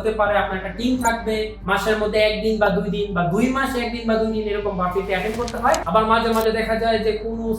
হতে পারে, আপনার একটা টিম থাকবে, মাসের মধ্যে একদিন বা দুই দিন বা দুই একদিন বা দুই দিন এরকম অ্যাটেন্ড করতে হয়। আবার মাঝে মাঝে দেখা যায় যে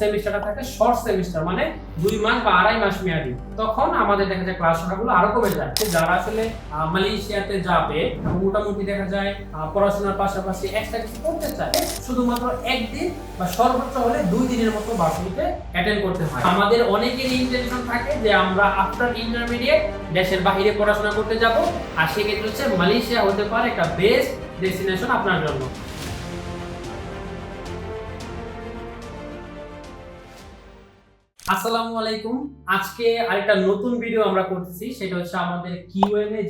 সেমিস্টারটা থাকে শর্ট সেমিস্টার মানে দুই মাস বা আড়াই মাস মেয়াদি। তখন আমাদের দেখা যায় ক্লাস সংখ্যাগুলো আরও কমে যায়। যারা আসলে মালয়েশিয়াতে যাবে মোটামুটি দেখা যায় পড়াশোনার পাশাপাশি এক্সট্রা কিছু করতে চায়। শুধুমাত্র একদিন বা সর্বোচ্চ হলে দুই দিনের মতো ভার্সিটিতে অ্যাটেন্ড করতে হয়। আমাদের অনেকের ইন্টেনশন থাকে যে আমরা আফটার ইন্টারমিডিয়েট দেশের বাইরে পড়াশোনা করতে যাব। আর সেক্ষেত্রে হচ্ছে মালয়েশিয়া হতে পারে একটা বেস্ট ডেস্টিনেশন আপনার জন্য। আসসালামু আলাইকুম। আজকে আরেকটা নতুন ভিডিও আমরা করতেছি, সেটা হচ্ছে আমাদের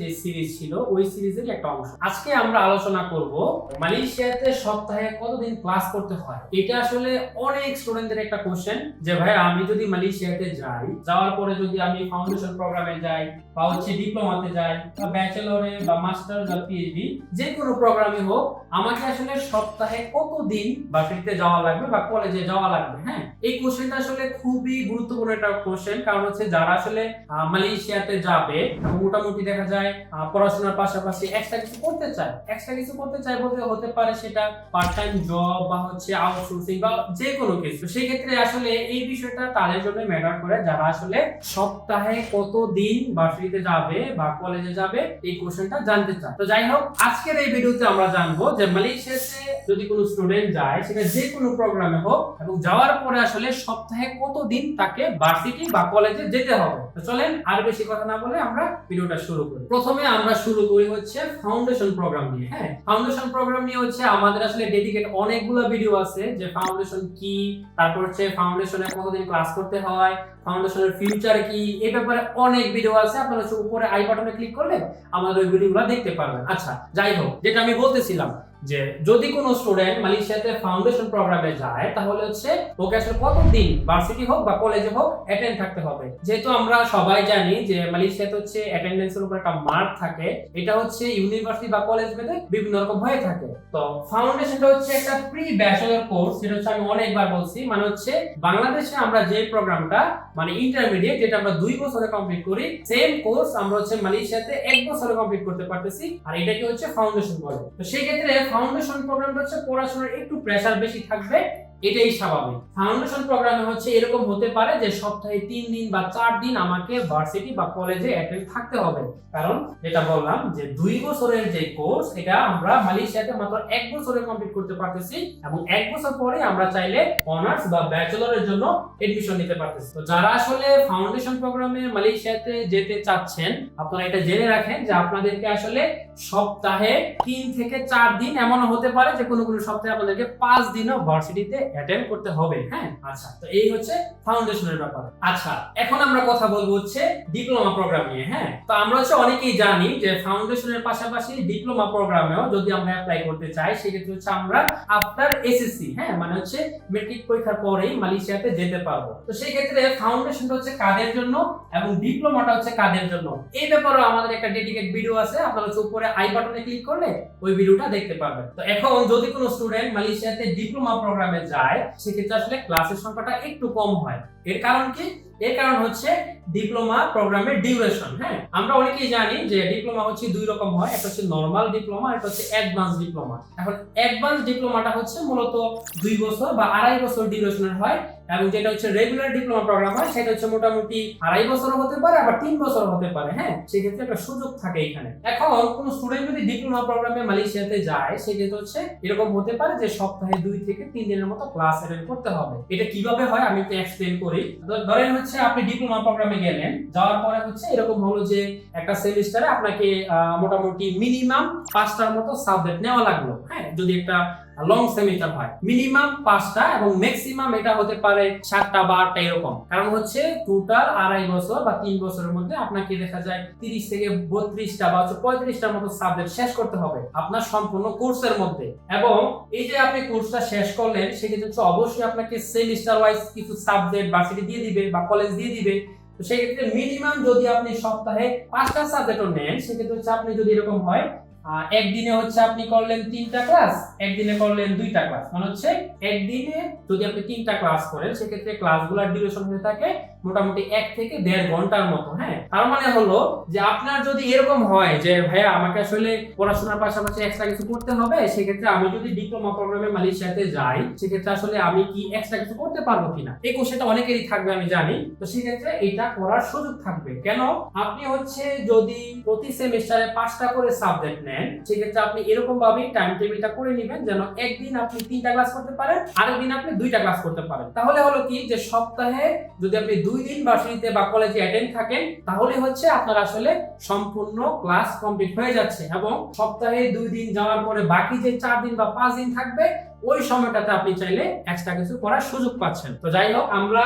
যে সিরিজ ছিল, ওই সিরিজের একটা অংশ। আজকে আমরা আলোচনা করব মালয়েশিয়াতে সপ্তাহে কতদিন ক্লাস করতে হয়? এটা আসলে অনেক স্টুডেন্টদের একটা কোশ্চেন যে, ভাই, আমি যদি মালয়েশিয়াতে যাই, যাওয়ার পরে যদি আমি ফাউন্ডেশন প্রোগ্রামে যাই বা হচ্ছে ডিপ্লোমাতে যাই বা ব্যাচেলরে বা মাস্টার বা পিএইচডি যে কোনো প্রোগ্রামে হোক, আমাকে আসলে সপ্তাহে কতদিন ভার্সিটিতে যাওয়া লাগবে বা কলেজে যাওয়া লাগবে? হ্যাঁ এই কোশ্চেনটা আসলে খুবই গুরুত্বপূর্ণ একটা কোশ্চেন কারণ হচ্ছে যারা আসলে মালয়েশিয়াতে যাবে, মোটামুটি দেখা যায় পড়াশোনার পাশাপাশি এক্সট্রা কিছু করতে চায়। এক্সট্রা কিছু করতে চায় বলতে হতে পারে সেটা পার্ট টাইম জব বা হচ্ছে আউটসোর্সিং বা যে কোনো কিছু। সেই ক্ষেত্রে আসলে এই বিষয়টা তাদের জন্য ম্যাটার করে, যারা আসলে সপ্তাহে কত দিন ভার্সিটিতে যাবে বা কলেজে যাবে, এই কোশ্চেনটা জানতে চায়। তো যাই হোক, আজকের এই ভিডিওতে আমরা জানব যে মালয়েশিয়াতে যদি কোনো স্টুডেন্ট যায়, সেটা যে কোনো প্রোগ্রামে হোক, এবং যাওয়ার পরে আসলে সপ্তাহে কত দিন তাকে ভার্সিটি বা কলেজে যেতে হবে। চলেন আর বেশি কথা না বলে আমরা ভিডিওটা শুরু করি। প্রথমে আমরা শুরু করি হচ্ছে ফাউন্ডেশন প্রোগ্রাম নিয়ে হ্যাঁ? ফাউন্ডেশন প্রোগ্রাম নিয়ে হচ্ছে আমাদের আসলে ডেডিকেট অনেকগুলো ভিডিও আছে যে ফাউন্ডেশন কি, তারপর হচ্ছে ফাউন্ডেশনে কতদিন ক্লাস করতে হয় ফাউন্ডেশনের ফিউচার কি এই ব্যাপারে অনেক ভিডিও আছে, আপনারা হচ্ছে উপরে আই বাটনে ক্লিক করলে আমাদের ওই ভিডিওগুলো দেখতে পারবেন। আচ্ছা যাই হোক, যেটা আমি বলতেছিলাম যে যদি কোনো স্টুডেন্ট মালয়েশিয়াতে ফাউন্ডেশন প্রোগ্রামে যায়, তাহলে হচ্ছে ওকে আসলে কতদিন ভার্সিটি হোক বা কলেজে হোক অ্যাটেন্ড থাকতে হবে। যেহেতু আমরা সবাই জানি যে মালয়েশিয়াতে হচ্ছে অ্যাটেন্ডেন্সের উপর একটা মার্ক থাকে। এটা হচ্ছে ইউনিভার্সিটি বা কলেজ ভেদে বিভিন্ন রকম হয়ে থাকে। তো ফাউন্ডেশনটা হচ্ছে একটা প্রি ব্যাচেলর কোর্স যেটা হচ্ছে আমি অনেকবার বলছি। মানে হচ্ছে বাংলাদেশে আমরা যে প্রোগ্রামটা মানে ইন্টারমিডিয়েট যেটা আমরা দুই বছরে কমপ্লিট করি সেম কোর্স আমরা হচ্ছে মালয়েশিয়াতে এক বছরে কমপ্লিট করতে পারতেছি। আর এটাকে হচ্ছে ফাউন্ডেশন বলে। তো সেই ক্ষেত্রে ফাউন্ডেশন প্রোগ্রামটা হচ্ছে পড়াশোনার একটু প্রেসার বেশি থাকবে। এটাই স্বাভাবিক। ফাউন্ডেশন প্রোগ্রামে হচ্ছে এরকম হতে পারে যে সপ্তাহে তিন দিন বা চার দিন আমাকে ভার্সিটি বা কলেজে অ্যাটেন্ড থাকতে হবে। কারণ যেটা বললাম যে দুই বছরের যে কোর্স এটা আমরা মালয়েশিয়াতে মাত্র এক বছরে কমপ্লিট করতে পারতেছি এবং এক বছর পরে আমরা চাইলে অনার্স বা ব্যাচেলরের জন্য এডমিশন নিতে পারতেছি। তো যারা আসলে ফাউন্ডেশন প্রোগ্রামে মালয়েশিয়াতে যেতে চাচ্ছেন, আপনারা এটা জেনে রাখেন যে আপনাদেরকে আসলে সপ্তাহে তিন থেকে চার দিন এমন হতে পারে যে কোনো কোনো সপ্তাহে আপনাদেরকে পাঁচ দিনও ভার্সিটিতে অ্যাটেন্ড করতে হবে হ্যাঁ? আচ্ছা তো এই হচ্ছে ফাউন্ডেশনের ব্যাপার। আচ্ছা এখন আমরা কথা বলব হচ্ছে ডিপ্লোমা প্রোগ্রাম নিয়ে হ্যাঁ? তো আমরা হচ্ছে অনেকেই জানি যে ফাউন্ডেশনের পাশাপাশি ডিপ্লোমা প্রোগ্রামেও যদি আমরা অ্যাপ্লাই করতে চাই, সেক্ষেত্রে হচ্ছে আমরা আফটার এসএসসি হ্যাঁ? মানে হচ্ছে মেট্রিক পরীক্ষার পরেই মালয়েশিয়াতে যেতে পারব। তো সেই ক্ষেত্রে ফাউন্ডেশনটা হচ্ছে কাদের জন্য এবং ডিপ্লোমাটা হচ্ছে কাদের জন্য? এই ব্যাপারেও আমাদের একটা ডেডিকেট ভিডিও আছে, আপনারা হচ্ছে উপরে আই বাটনে ক্লিক করলে ওই ভিডিওটা দেখতে পাবেন তো এখন যদি কোনো স্টুডেন্ট মালয়েশিয়াতে ডিপ্লোমা প্রোগ্রামে যায়, সেক্ষেত্রে আসলে ক্লাসের সংখ্যাটা একটু কম হয়। এর কারণ কি? এর কারণ হচ্ছে ডিপ্লোমা প্রোগ্রামের ডিউরেশন হ্যাঁ? আমরা অনেকেই জানি যে ডিপ্লোমা হচ্ছে দুই রকম হয়, একটা হচ্ছে নর্মাল ডিপ্লোমা একটা হচ্ছে অ্যাডভান্স ডিপ্লোমা এখন অ্যাডভান্স ডিপ্লোমাটা হচ্ছে মূলত দুই বছর বা আড়াই বছর ডিউরেশনের হয় এবং যেটা হচ্ছে রেগুলার ডিপ্লোমা প্রোগ্রাম হয়, সেটা হচ্ছে মোটামুটি আড়াই বছর হতে পারে, আবার তিন বছর হতে পারে হ্যাঁ? সেক্ষেত্রে একটা সুযোগ থাকে এখানে। এখন কোন স্টুডেন্ট যদি ডিপ্লোমা প্রোগ্রামে মালয়েশিয়াতে যায়, সেক্ষেত্রে হচ্ছে এরকম হতে পারে যে সপ্তাহে দুই থেকে তিন দিনের মতো ক্লাস অ্যাটেন্ড করতে হবে। এটা কীভাবে হয় আমি একটু এক্সপ্লেন করি। ধরেন হচ্ছে আপনি ডিপ্লোমা প্রোগ্রামে গেলেন, যাওয়ার পরে হচ্ছে এরকম হলো যে একটা সেমিস্টারে আপনাকে মোটামুটি মিনিমাম পাঁচটার মতো সাবজেক্ট নেওয়া লাগল। হ্যাঁ যদি একটা লং সেমিস্টার হয়। মিনিমাম পাঁচটা এবং ম্যাক্সিমাম এটা হতে পারে সাতটা বা আটটা, এরকম। কারণ হচ্ছে টোটাল আড়াই বছর বা তিন বছরের মধ্যে আপনাকে দেখা যায় তিরিশ থেকে বত্রিশটা বা হচ্ছে পঁয়ত্রিশটার মতো সাবজেক্ট শেষ করতে হবে আপনার সম্পূর্ণ কোর্সের মধ্যে। এবং এই যে আপনি কোর্সটা শেষ করলেন, সেক্ষেত্রে হচ্ছে অবশ্যই আপনাকে সেমিস্টার ওয়াইজ কিছু সাবজেক্ট ভার্সিটি দিয়ে দিবে বা কলেজ দিয়ে দিবে। তো সেক্ষেত্রে মিনিমাম যদি আপনি সপ্তাহে পাঁচটা সাবজেক্টও নেন, সেক্ষেত্রে হচ্ছে আপনি যদি এরকম হয় একদিনে হচ্ছে আপনি করলেন তিনটা ক্লাস একদিনে করলেন দুইটা ক্লাস মানে হচ্ছে একদিনে যদি আপনি তিনটা ক্লাস করেন, সেক্ষেত্রে ক্লাসগুলোর ডিউরেশন হয়ে থাকে মোটামুটি এক থেকে দেড় ঘণ্টার মতো হ্যাঁ? তার মানে হলো যে আপনার যদি এরকম হয় যে, ভাইয়া, আমাকে আসলে পড়াশোনার পাশাপাশি এক্সট্রা কিছু করতে হবে, সেক্ষেত্রে আমি যদি ডিপ্লোমা প্রোগ্রামে মালয়েশিয়াতে যাই, সেক্ষেত্রে আসলে আমি কি এক্সট্রা কিছু করতে পারব কিনা? এই কোশ্চেনটা অনেকেরই থাকবে, আমি জানি। তো সেক্ষেত্রে এটা করার সুযোগ থাকবে। কেন? আপনি হচ্ছে যদি প্রতি সেমিস্টারে পাঁচটা করে সাবজেক্ট নেন সেক্ষেত্রে আপনি এরকম ভাবেই টাইম টেবিলটা করে নেবেন যেন একদিন আপনি তিনটা ক্লাস করতে পারেন, আরেক দিন আপনি দুইটা ক্লাস করতে পারেন। তাহলে হলো কি যে সপ্তাহে যদি আপনি দুই দিন ভার্সিটিতে বা কলেজে অ্যাটেন্ড থাকেন, তাহলে হচ্ছে আপনার আসলে সম্পূর্ণ ক্লাস কমপ্লিট হয়ে যাচ্ছে এবং সপ্তাহে দুই দিন যাওয়ার পরে বাকি যে চার দিন বা পাঁচ দিন থাকবে ওই সময়টাতে আপনি চাইলে এক্সট্রা কিছু করার সুযোগ পাচ্ছেন। তো যাই হোক, আমরা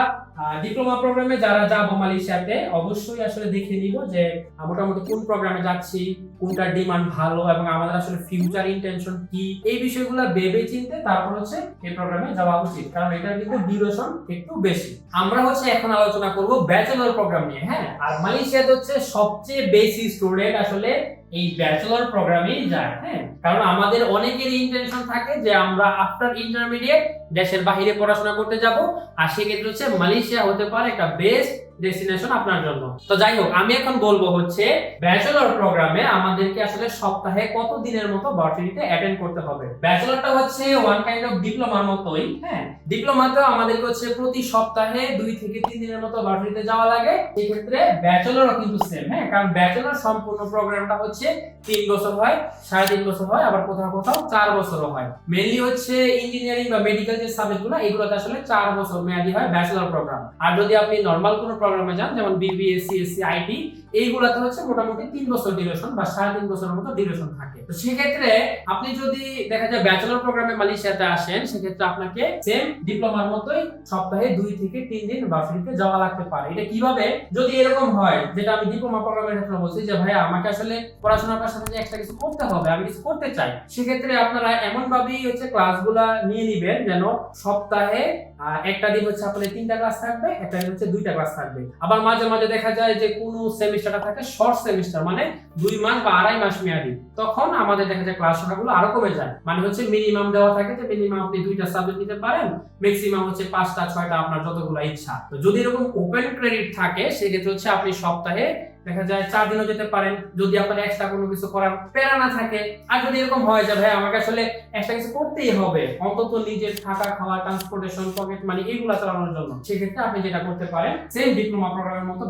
ডিপ্লোমা প্রোগ্রামে যারা যাব মালয়েশিয়াতে, অবশ্যই আসলে দেখে নিব যে মোটামুটি কোন প্রোগ্রামে যাচ্ছি কোনটার ডিমান্ড ভালো এবং আমাদের আসলে ফিউচার ইন্টেনশন কি? এই বিষয়গুলো ভেবে চিনতে তারপর হচ্ছে এই প্রোগ্রামে যাওয়া উচিত। কারণ এটার কিন্তু ডিউরেশন একটু বেশি। আমরা হচ্ছে এখন আলোচনা করব ব্যাচেলর প্রোগ্রাম নিয়ে হ্যাঁ? আর মালয়েশিয়াতে হচ্ছে সবচেয়ে বেশি স্টুডেন্ট আসলে এই ব্যাচেলর প্রোগ্রামেই যায় হ্যাঁ? কারণ আমাদের অনেকেরই ইন্টেনশন থাকে যে আমরা আফটার ইন্টারমিডিয়েট দেশের বাইরে পড়াশোনা করতে যাব। আর সেক্ষেত্রে হচ্ছে মালয়েশিয়া হতে পারে একটা বেস্ট ডেস্টিনেশন আপনার জন্য। তো যাই হোক, আমি এখন বলব হচ্ছে ব্যাচেলর প্রোগ্রামে আমাদেরকে আসলে সপ্তাহে কত দিনের মতো ভার্সিটিতে অ্যাটেন্ড করতে হবে? ব্যাচেলরটা হচ্ছে ওয়ান কাইন্ড অফ ডিপ্লোমার মতোই হ্যাঁ? ডিপ্লোমাতেও আমাদেরকে হচ্ছে প্রতি সপ্তাহে দুই থেকে তিন দিনের মতো ভার্সিটিতে যাওয়া লাগে। সেক্ষেত্রে ব্যাচেলরও কিন্তু সেম হ্যাঁ? কারণ ব্যাচেলর সম্পূর্ণ প্রোগ্রামটা হচ্ছে তিন বছর হয়, সাড়ে তিন বছর হয়, আবার কোথাও কোথাও চার বছরও হয়। মেনলি হচ্ছে ইঞ্জিনিয়ারিং বা মেডিকেল যে সাবজেক্টগুলো এগুলোতে আসলে চার বছর মেয়াদি হয় ব্যাচেলর প্রোগ্রাম আর যদি আপনি নর্মাল কোনো প্রোগ্রামে যান যেমন বিবিএস সিএসসি আইটি এইগুলাতে হচ্ছে মোটামুটি তিন বছর ডিউরেশন বা সাড়ে তিন বছরের মতো ডিউরেশন থাকে। তো সেক্ষেত্রে আপনি যদি দেখা যায় ব্যাচেলর প্রোগ্রামে মালয়েশিয়াতে আসেন, সেক্ষেত্রে আপনাকে সেম ডিপ্লোমার মতোই সপ্তাহে দুই থেকে তিন দিন ভার্সিটিতে যাওয়া লাগতে পারে। এটা কীভাবে? যদি এরকম হয়, যেটা আমি ডিপ্লোমা প্রোগ্রামের ক্ষেত্রে বলছি যে ভাই আমাকে আসলে পড়াশোনার পাশাপাশি এক্সট্রা কিছু করতে হবে, আমি কিছু করতে চাই। সেক্ষেত্রে আপনারা এমন ভাবেই হচ্ছে ক্লাসগুলা নিয়ে নিবেন যেন সপ্তাহে একটা দিন হচ্ছে আপনাদের তিনটা ক্লাস থাকবে, একটা দিন হচ্ছে দুইটা ক্লাস থাকবে। আবার মাঝে মাঝে দেখা যায় যে কোনো সেমিস্টারটা থাকে শর্ট সেমিস্টার মানে দুই মাস বা আড়াই মাস মেয়াদি, তখন আমাদের দেখা যায় ক্লাস সংখ্যাগুলো আরও কমে যায়। মানে হচ্ছে মিনিমাম দেওয়া থাকে যে মিনিমাম আপনি দুইটা সাবজেক্ট নিতে পারেন ম্যাক্সিমাম হচ্ছে পাঁচটা, ছয়টা আপনার যতগুলো ইচ্ছা। তো যদি এরকম ওপেন ক্রেডিট থাকে, সেক্ষেত্রে হচ্ছে আপনি সপ্তাহে দেখা যায় চার দিনও যেতে পারেন। যদি আপনার এক্সট্রা কোনো কিছু করার না থাকে, আর যদি এরকম হয় যে ভাই আমাকে আসলে এক্সট্রা কিছু করতেই হবে, অন্তত নিজের থাকা, খাওয়া ট্রান্সপোর্টেশন পকেট মানি এগুলো চালানোর জন্য, সেক্ষেত্রে আপনি যেটা করতে পারেন সেম ডিপ্লোমা প্রোগ্রামের মতো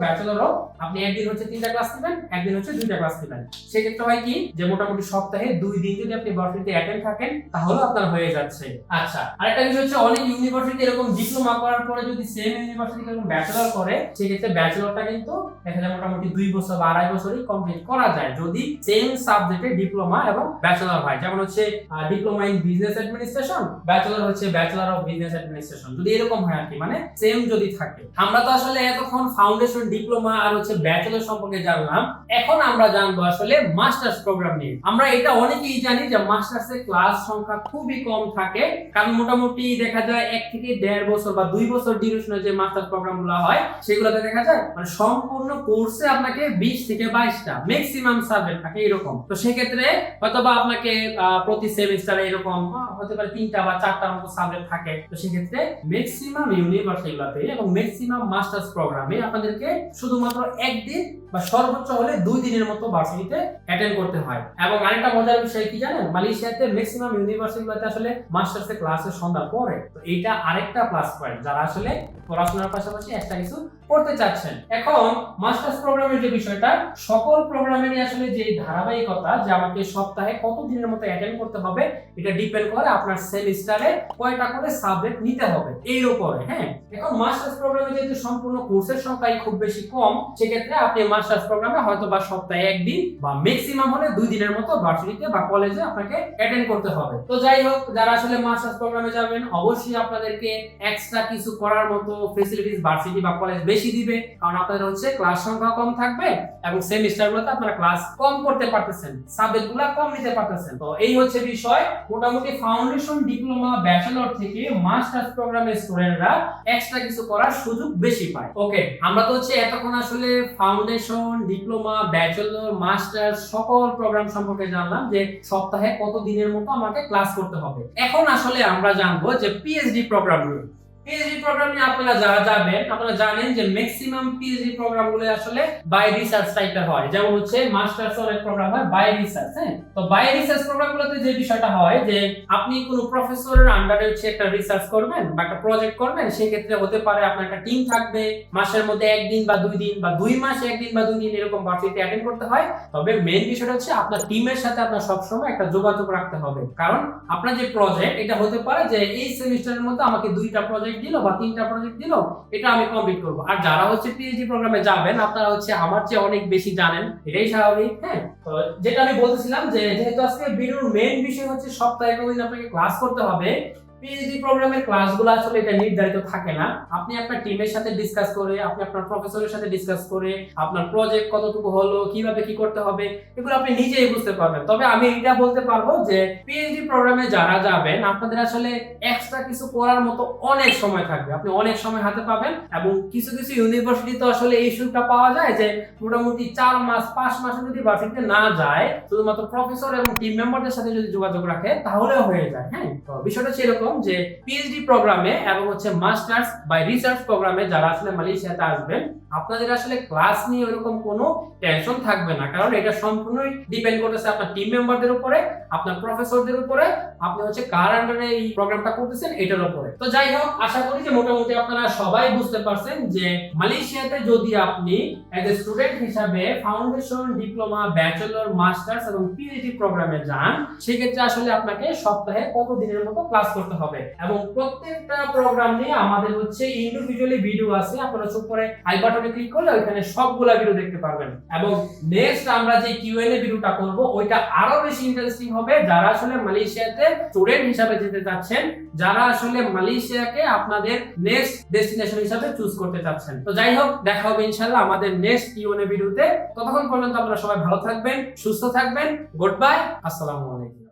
আপনি একদিন হচ্ছে তিনটা ক্লাস নেবেন, একদিন হচ্ছে দুইটা ক্লাস নেবেন সেক্ষেত্রে হয় কি যে মোটামুটি সপ্তাহে দুই দিন যদি আপনি ভার্সিটিতে অ্যাটেন্ড থাকেন তাহলে আপনার হয়ে যাচ্ছে। আচ্ছা আরেকটা বিষয় হচ্ছে অনেক ইউনিভার্সিটি এরকম ডিপ্লোমা করার পরে যদি সেম ইউনিভার্সিটি এরকম ব্যাচেলর করে, সেক্ষেত্রে ব্যাচেলরটা কিন্তু যায় মোটামুটি দুই বছর বা আড়াই বছরই কমপ্লিট করা যায়, যদি সেম সাবজেক্টে ডিপ্লোমা এবং ব্যাচেলর হয়। যেমন হচ্ছে diploma in business administration bachelor হচ্ছে ব্যাচেলর অফ বিজনেস অ্যাডমিনিস্ট্রেশন যদি এরকম হয় আর কি মানে সেম যদি থাকে। আমরা তো আসলে এতক্ষণ ফাউন্ডেশন ডিপ্লোমা আর হচ্ছে ব্যাচেলর সম্পর্কে জানলাম। এখন আমরা জানব আসলে মাস্টার্স প্রোগ্রাম নিয়ে। আমরা এটা অনেকেই জানি যে মাস্টার্স এর ক্লাস সংখ্যা খুবই কম থাকে। কারণ মোটামুটি দেখা যায় এক থেকে দেড় বছর বা দুই বছর ডিউরেশনের যে মাস্টার্স প্রোগ্রামগুলো হয়, সেগুলোতে দেখা যায় মানে সম্পূর্ণ কোর্সে আপনাকে বিশ থেকে বাইশটা ম্যাক্সিমাম সাবজেক্ট থাকে এরকম। তো সেক্ষেত্রে হয়তোবা আপনাকে প্রতি সেমিস্টারে এরকম হতে পারে তিনটা বা চারটার মতো সাবজেক্ট থাকে। তো সেক্ষেত্রে ম্যাক্সিমাম ইউনিভার্সিটিগুলোতে এবং ম্যাক্সিমাম মাস্টার্স প্রোগ্রামে আপনাদেরকে শুধুমাত্র একদিন বা সর্বোচ্চ হলে দুই দিনের মতো ভার্সিটিতে অ্যাটেন্ড করতে হয়। এবং আরেকটা মজার বিষয় কি জানেন? মালয়েশিয়াতে ম্যাক্সিমাম ইউনিভার্সিটিগুলোতে আসলে মাস্টার্স এর ক্লাসের সন্ধ্যা পরে। তো এটা আরেকটা প্লাস পয়েন্ট যারা আসলে পড়াশোনার পাশাপাশি একটা কিছু করতে চাচ্ছেন। এখন মাস্টার্স প্রোগ্রামের যে বিষয়টা, সকল প্রোগ্রামেরই আসলে যে ধারাবাহিকতা, যে আমাকে সপ্তাহে কত দিনের মতো অ্যাটেন্ড করতে হবে, এটা ডিপেন্ড করে আপনার সেমিস্টারে কয়টা করে সাবজেক্ট নিতে হবে, এর উপরে হ্যাঁ? এখন মাস্টার্স প্রোগ্রামে যেহেতু সম্পূর্ণ কোর্সের সংখ্যাই খুব বেশি কম, সেক্ষেত্রে আপনি মাস্টার্স প্রোগ্রামে হয়তো বা সপ্তাহে একদিন বা ম্যাক্সিমাম হলে দুই দিনের মতো ভার্সিটিতে বা কলেজে আপনাকে অ্যাটেন্ড করতে হবে। তো যাই হোক, যারা আসলে মাস্টার্স প্রোগ্রামে যাবেন, অবশ্যই আপনাদেরকে এক্সট্রা কিছু করার মতো ফেসিলিটিস ভার্সিটি বা কলেজ বেশি দিবে, কারণ আপনাদের হচ্ছে ক্লাস সংখ্যা কম থাকবে এবং সেমিস্টার গুলোতে আপনারা ক্লাস কম করতে পারতেছেন সাবজেক্টগুলা কম নিতে পারতেছেন। তো এই হচ্ছে বিষয়। মোটামুটি ফাউন্ডেশন ডিপ্লোমা ব্যাচেলর থেকে মাস্টার্স প্রোগ্রামের স্টুডেন্টরা এক্সট্রা কিছু করার সুযোগ বেশি পায়। ওকে আমরা তো হচ্ছে এতক্ষণ আসলে ফাউন্ডেশন ডিপ্লোমা ব্যাচেলর মাস্টার সকল প্রোগ্রাম সম্পর্কে জানলাম যে সপ্তাহে কত দিনের মতো আমাকে ক্লাস করতে হবে। এখন আসলে আমরা জানব যে পিএইচডি প্রোগ্রাম পিএইচডি প্রোগ্রামে আপনারা যারা যাবেন, আপনারা জানেন যে ম্যাক্সিমাম পিএইচডি প্রোগ্রামগুলো আসলে বাই রিসার্চ টাইপের হয়। যেমন হচ্ছে মাস্টার্স অনেক প্রোগ্রাম হয় বাই রিসার্চ হ্যাঁ? তো বাই রিসার্চ প্রোগ্রামগুলোতে যে বিষয়টা হয় যে, আপনি কোনো প্রফেসরের আন্ডারে হচ্ছে একটা রিসার্চ করবেন বা একটা প্রজেক্ট করবেন সেই ক্ষেত্রে হতে পারে আপনার একটা টিম থাকবে, মাসের মধ্যে একদিন বা দুই দিন বা দুই মাস একদিন বা দুই দিন এরকম ভার্সিটি অ্যাটেন্ড করতে হয়। তবে মেইন বিষয়টা হচ্ছে আপনার টিমের সাথে আপনার সবসময় একটা যোগাযোগ রাখতে হবে। কারণ আপনার যে প্রজেক্ট এটা হতে পারে যে এই সেমিস্টারের মধ্যে আমাকে দুইটা প্রজেক্ট দিল বা তিনটা প্রজেক্ট দিল, এটা আমি কমপ্লিট করব। আর যারা হচ্ছে পিএইচডি প্রোগ্রামে যাবেন, আপনারা হচ্ছে আমার চেয়ে অনেক বেশি জানেন, এটাই স্বাভাবিক হ্যাঁ? যেটা আমি বলতেছিলাম যে, যেহেতু আজকে ভিডিওর মেইন বিষয় হচ্ছে সপ্তাহে কোনদিন আপনাকে ক্লাস করতে হবে পিএইচডি প্রোগ্রামের ক্লাসগুলো আসলে এটা নির্ধারিত থাকে না। আপনি আপনার টিমের সাথে ডিসকাস করে, আপনি আপনার প্রফেসরের সাথে ডিসকাস করে, আপনার প্রজেক্ট কতটুকু হলো, কীভাবে কি করতে হবে, এগুলো আপনি নিজেই বুঝতে পারবেন। তবে আমি এটা বলতে পারব যে পিএইচডি প্রোগ্রামে যারা যাবেন, আপনাদের আসলে এক্সট্রা কিছু করার মতো অনেক সময় থাকবে। আপনি অনেক সময় হাতে পাবেন এবং কিছু কিছু ইউনিভার্সিটি তো আসলে এই সুযোগটা পাওয়া যায় যে মোটামুটি চার মাস, পাঁচ মাসে যদি ভার্সিটিতে না যায়, শুধুমাত্র প্রফেসর এবং টিম মেম্বারদের সাথে যদি যোগাযোগ রাখে, তাহলেও হয়ে যায়। হ্যাঁ তো বিষয়টা হচ্ছে এরকম যে পিএইচডি প্রোগ্রামে এবং হচ্ছে মাস্টার্স বা রিসার্চ প্রোগ্রামে যারা আসলে মালয়েশিয়াতে আসবেন আপনাদের আসলে ক্লাস নিয়ে ওরকম কোনো টেনশন থাকবে না। কারণ এটা সম্পূর্ণই ডিপেন্ড করতেছে আপনার টিম মেম্বারদের উপরে, আপনার প্রফেসরদের উপরে, আপনি হচ্ছে কার আন্ডারে এই প্রোগ্রামটা করতেছেন, এটার উপরে। তো যাই হোক, আশা করি যে মোটামুটি আপনারা সবাই বুঝতে পারছেন যে মালয়েশিয়াতে যদি আপনি এজ এ স্টুডেন্ট হিসাবে ফাউন্ডেশন ডিপ্লোমা ব্যাচেলর মাস্টার্স এবং পিএইচডি প্রোগ্রামে যান, সেক্ষেত্রে আসলে আপনাকে সপ্তাহে কত দিনের মতো ক্লাস করতে হবে? এবং প্রত্যেকটা প্রোগ্রাম নিয়ে আমাদের হচ্ছে ইন্ডিভিজুয়ালি ভিডিও আছে, আপনারা চোখ করে আই বাটনে ক্লিক করলে ওইখানে সবগুলা ভিডিও দেখতে পারবেন। এবং নেক্সট আমরা যে কিউএনএ ভিডিওটা করব, ওইটা আরও বেশি ইন্টারেস্টিং হবে যারা আসলে মালয়েশিয়াতে স্টুডেন্ট হিসাবে যেতে চাচ্ছেন, যারা আসলে মালয়েশিয়াকে আপনাদের নেক্সট ডেস্টিনেশন হিসাবে চুজ করতে চাচ্ছেন। তো যাই হোক, দেখা হবে ইনশাআল্লাহ আমাদের নেক্সট কিউএনএ ভিডিওতে ততক্ষণ পর্যন্ত আপনারা সবাই ভালো থাকবেন, সুস্থ থাকবেন। গুড বাই আসসালামু আলাইকুম।